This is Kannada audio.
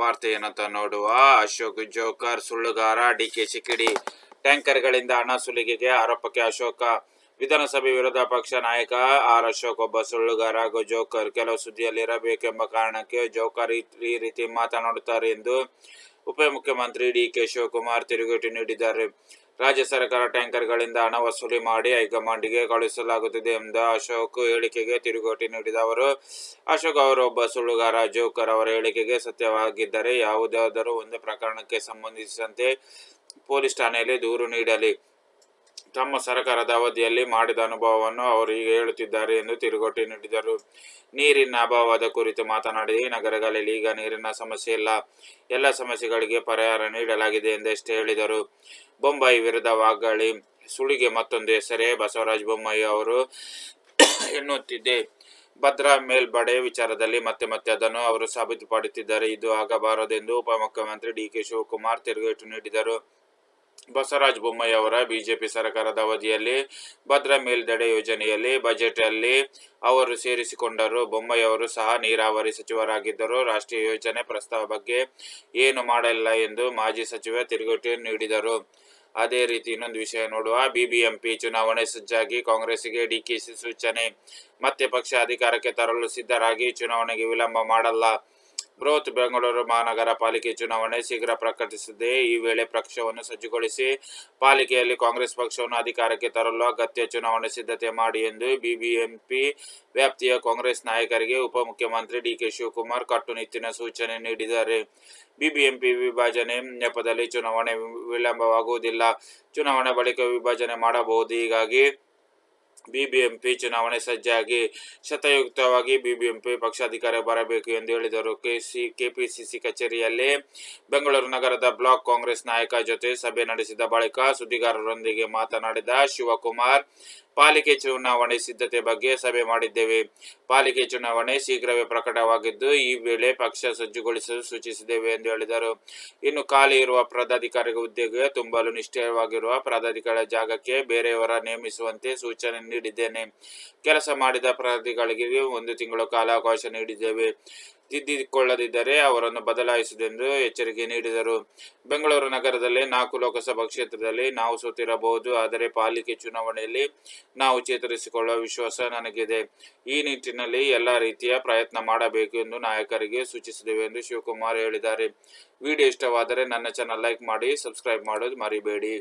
ವಾರ್ತೆಯನ್ನತ್ತ ನೋಡುವ. ಅಶೋಕ್ ಜೋಕರ್, ಸುಳ್ಳುಗಾರ ಡಿ ಕೆ ಶಿಕಿಡಿ ಟ್ಯಾಂಕರ್ಗಳಿಂದ ಹಣ ಸುಲಿಗೆಗೆ ಆರೋಪಕ್ಕೆ ಅಶೋಕ. ವಿಧಾನಸಭೆ ವಿರೋಧ ಪಕ್ಷ ನಾಯಕ ಆರ್. ಅಶೋಕ್ ಒಬ್ಬ ಸುಳ್ಳುಗಾರ ಹಾಗೂ ಜೋಕರ್ ಕೆಲವು ಸುದ್ದಿಯಲ್ಲಿರಬೇಕೆಂಬ ಕಾರಣಕ್ಕೆ ಜೋಕರ್ ಈ ರೀತಿ ಮಾತನಾಡುತ್ತಾರೆ ಎಂದು ಉಪಮುಖ್ಯಮಂತ್ರಿ ಡಿ ಕೆ ಶಿವಕುಮಾರ್ ತಿರುಗೇಟು ನೀಡಿದ್ದಾರೆ. ರಾಜ್ಯ ಸರ್ಕಾರ ಟ್ಯಾಂಕರ್ಗಳಿಂದ ಹಣ ವಸೂಲಿ ಮಾಡಿ ಹೈಕಮಾಂಡ್ಗೆ ಕಳುಹಿಸಲಾಗುತ್ತಿದೆ ಎಂದ ಅಶೋಕ್ ಹೇಳಿಕೆಗೆ ತಿರುಗೋಟಿ ನೀಡಿದ ಅವರು. ಅಶೋಕ್ ಅವರೊಬ್ಬ ಸುಳ್ಳುಗಾರ. ಜೋಕರ್ ಅವರ ಹೇಳಿಕೆಗೆ ಸತ್ಯವಾಗಿದ್ದರೆ ಯಾವುದಾದರೂ ಒಂದು ಪ್ರಕರಣಕ್ಕೆ ಸಂಬಂಧಿಸಿದಂತೆ ಪೊಲೀಸ್ ಠಾಣೆಯಲ್ಲಿ ದೂರು ನೀಡಲಿ. ತಮ್ಮ ಸರ್ಕಾರದ ಅವಧಿಯಲ್ಲಿ ಮಾಡಿದ ಅನುಭವವನ್ನು ಅವರು ಈಗ ಹೇಳುತ್ತಿದ್ದಾರೆ ಎಂದು ತಿರುಗೋಟಿ ನೀಡಿದರು. ನೀರಿನ ಅಭಾವದ ಕುರಿತು ಮಾತನಾಡಿ, ನಗರಗಳಲ್ಲಿ ಈಗ ನೀರಿನ ಸಮಸ್ಯೆ ಇಲ್ಲ. ಎಲ್ಲ ಸಮಸ್ಯೆಗಳಿಗೆ ಪರಿಹಾರ ನೀಡಲಾಗಿದೆ ಎಂದಷ್ಟೇ ಹೇಳಿದರು. ಬೊಂಬಾಯಿ ವಿರುದ್ಧ ವಾಗ್ದಾಳಿ ಸುಳಿಗೆ ಮತ್ತೊಂದು ಹೆಸರೇ, ಬಸವರಾಜ ಬೊಮ್ಮಾಯಿ ಅವರು ಎನ್ನುತ್ತಿದ್ದೆ. ಭದ್ರಾ ಮೇಲ್ಬಡೆ ವಿಚಾರದಲ್ಲಿ ಮತ್ತೆ ಮತ್ತೆ ಅದನ್ನು ಅವರು ಸಾಬೀತುಪಡುತ್ತಿದ್ದಾರೆ ಇದು ಆಗಬಾರದೆಂದು ಉಪಮುಖ್ಯಮಂತ್ರಿ ಡಿ ಕೆ ಶಿವಕುಮಾರ್ ತಿರುಗೇಟು ನೀಡಿದರು. ಬಸವರಾಜ ಬೊಮ್ಮಾಯಿ ಅವರ ಬಿಜೆಪಿ ಸರ್ಕಾರದ ಅವಧಿಯಲ್ಲಿ, ಭದ್ರಾ ಮೇಲ್ದಡೆ ಯೋಜನೆಯಲ್ಲಿ ಬಜೆಟ್ ಅಲ್ಲಿ ಅವರು ಸೇರಿಸಿಕೊಂಡರು. ಬೊಮ್ಮಾಯಿ ಅವರು ಸಹ ನೀರಾವರಿ ಸಚಿವರಾಗಿದ್ದರು. ರಾಷ್ಟ್ರೀಯ ಯೋಜನೆ ಪ್ರಸ್ತಾವ ಬಗ್ಗೆ ಏನು ಮಾಡಲಿಲ್ಲ ಎಂದು ಮಾಜಿ ಸಚಿವ ತಿರುಗೇಟು ನೀಡಿದರು. ಅದೇ ರೀತಿ ಇನ್ನೊಂದು ವಿಷಯ ನೋಡುವ. ಬಿಬಿಎಂಪಿ ಚುನಾವಣೆ ಸಜ್ಜಾಗಿ ಕಾಂಗ್ರೆಸ್ಗೆ ಡಿಕೆಸಿ ಸೂಚನೆ. ಮತ್ತೆ ಪಕ್ಷ ಅಧಿಕಾರಕ್ಕೆ ತರಲು ಸಿದ್ಧರಾಗಿ ಚುನಾವಣೆಗೆ ವಿಳಂಬ ಮಾಡಲ್ಲ. ಬೃಹತ್ ಬೆಂಗಳೂರು ಮಹಾನಗರ ಪಾಲಿಕೆ ಚುನಾವಣೆ ಶೀಘ್ರ ಪ್ರಕಟಿಸಿದೆ. ಈ ವೇಳೆ ಪಕ್ಷವನ್ನು ಸಜ್ಜುಗೊಳಿಸಿ ಪಾಲಿಕೆಯಲ್ಲಿ ಕಾಂಗ್ರೆಸ್ ಪಕ್ಷವನ್ನು ಅಧಿಕಾರಕ್ಕೆ ತರಲು ಅಗತ್ಯ ಚುನಾವಣೆ ಸಿದ್ಧತೆ ಮಾಡಿ ಎಂದು ಬಿಬಿಎಂಪಿ ವ್ಯಾಪ್ತಿಯ ಕಾಂಗ್ರೆಸ್ ನಾಯಕರಿಗೆ ಉಪಮುಖ್ಯಮಂತ್ರಿ ಡಿಕೆ ಶಿವಕುಮಾರ್ ಕಟ್ಟುನಿಟ್ಟಿನ ಸೂಚನೆ ನೀಡಿದ್ದಾರೆ. ಬಿಬಿಎಂಪಿ ವಿಭಜನೆ ನೆಪದಲ್ಲಿ ಚುನಾವಣೆ ವಿಳಂಬವಾಗುವುದಿಲ್ಲ. ಚುನಾವಣೆ ಬಳಿಕ ವಿಭಜನೆ ಮಾಡಬಹುದು. ಹೀಗಾಗಿ ಬಿಬಿಎಂಪಿ ಚುನಾವಣೆ ಸಜ್ಜಾಗಿ ಶತಯುಕ್ತವಾಗಿ ಬಿಬಿಎಂಪಿ ಪಕ್ಷಾಧಿಕಾರ ಬರಬೇಕು ಎಂದು ಹೇಳಿದರು. ಕೆಸಿ, ಕೆಪಿಸಿಸಿ ಕಚೇರಿಯಲ್ಲಿ ಬೆಂಗಳೂರು ನಗರದ ಬ್ಲಾಕ್ ಕಾಂಗ್ರೆಸ್ ನಾಯಕ ಜೊತೆ ಸಭೆ ನಡೆಸಿದ ಬಳಿಕ ಸುದ್ದಿಗಾರರೊಂದಿಗೆ ಮಾತನಾಡಿದ ಶಿವಕುಮಾರ್ ಪಾಲಿಕೆ ಚುನಾವಣೆ ಸಿದ್ಧತೆ ಬಗ್ಗೆ ಸಭೆ ಮಾಡಿದ್ದೇವೆ. ಪಾಲಿಕೆ ಚುನಾವಣೆ ಶೀಘ್ರವೇ ಪ್ರಕಟವಾಗಿದ್ದು, ಈ ವೇಳೆ ಪಕ್ಷ ಸಜ್ಜುಗೊಳಿಸಲು ಸೂಚಿಸಿದ್ದೇವೆ ಎಂದು ಹೇಳಿದರು. ಇನ್ನು ಖಾಲಿ ಇರುವ ಪದಾಧಿಕಾರಿ ಹುದ್ದೆಗೆ ತುಂಬಲು ನಿಶ್ಚಯವಾಗಿರುವ ಪದಾಧಿಕಾರಿ ಜಾಗಕ್ಕೆ ಬೇರೆಯವರ ನೇಮಿಸುವಂತೆ ಸೂಚನೆ ನೀಡಿದ್ದೇನೆ. ಕೆಲಸ ಮಾಡಿದ ಪದಾಧಿಕಾರಿಗಳಿಗೆ ಒಂದು ತಿಂಗಳು ಕಾಲಾವಕಾಶ ನೀಡಿದ್ದೇವೆ. ತಿದ್ದಿಕೊಳ್ಳದಿದ್ದರೆ ಅವರನ್ನು ಬದಲಾಯಿಸುವುದೆಂದು ಎಚ್ಚರಿಕೆ ನೀಡಿದರು. ಬೆಂಗಳೂರು ನಗರದಲ್ಲಿ ನಾಲ್ಕು ಲೋಕಸಭಾ ಕ್ಷೇತ್ರದಲ್ಲಿ ನಾವು ಸೋತಿರಬಹುದು, ಆದರೆ ಪಾಲಿಕೆ ಚುನಾವಣೆಯಲ್ಲಿ ನಾವು ಚೇತರಿಸಿಕೊಳ್ಳುವ ವಿಶ್ವಾಸ ನನಗಿದೆ. ಈ ನಿಟ್ಟಿನಲ್ಲಿ ಎಲ್ಲ ರೀತಿಯ ಪ್ರಯತ್ನ ಮಾಡಬೇಕು ಎಂದು ನಾಯಕರಿಗೆ ಸೂಚಿಸಿದೆವು ಎಂದು ಶಿವಕುಮಾರ್ ಹೇಳಿದ್ದಾರೆ. ವಿಡಿಯೋ ಇಷ್ಟವಾದರೆ ನನ್ನ ಚಾನಲ್ ಲೈಕ್ ಮಾಡಿ ಸಬ್ಸ್ಕ್ರೈಬ್ ಮಾಡೋದು ಮರಿಬೇಡಿ.